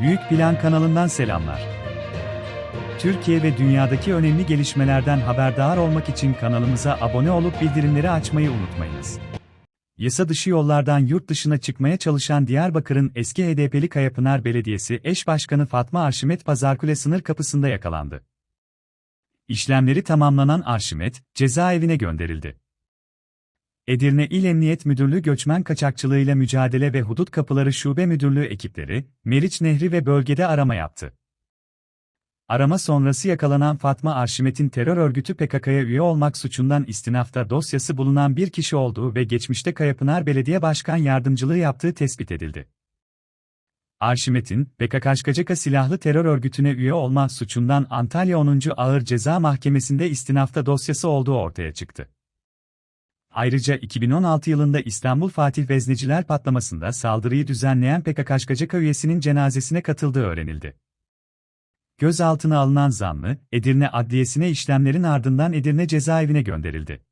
Büyük Plan kanalından selamlar. Türkiye ve dünyadaki önemli gelişmelerden haberdar olmak için kanalımıza abone olup bildirimleri açmayı unutmayınız. Yasa dışı yollardan yurt dışına çıkmaya çalışan Diyarbakır'ın eski HDP'li Kayapınar Belediyesi eş başkanı Fatma Arşimet Pazarkule sınır kapısında yakalandı. İşlemleri tamamlanan Arşimet, cezaevine gönderildi. Edirne İl Emniyet Müdürlüğü Göçmen Kaçakçılığıyla Mücadele ve Hudut Kapıları Şube Müdürlüğü ekipleri, Meriç Nehri ve bölgede arama yaptı. Arama sonrası yakalanan Fatma Arşimet'in terör örgütü PKK'ya üye olmak suçundan istinafta dosyası bulunan bir kişi olduğu ve geçmişte Kayapınar Belediye Başkan Yardımcılığı yaptığı tespit edildi. Arşimet'in, PKK silahlı terör örgütüne üye olma suçundan Antalya 10. Ağır Ceza Mahkemesi'nde istinafta dosyası olduğu ortaya çıktı. Ayrıca 2016 yılında İstanbul Fatih Vezneciler patlamasında saldırıyı düzenleyen PKK üyesinin cenazesine katıldığı öğrenildi. Gözaltına alınan zanlı, Edirne Adliyesi'ne işlemlerin ardından Edirne cezaevine gönderildi.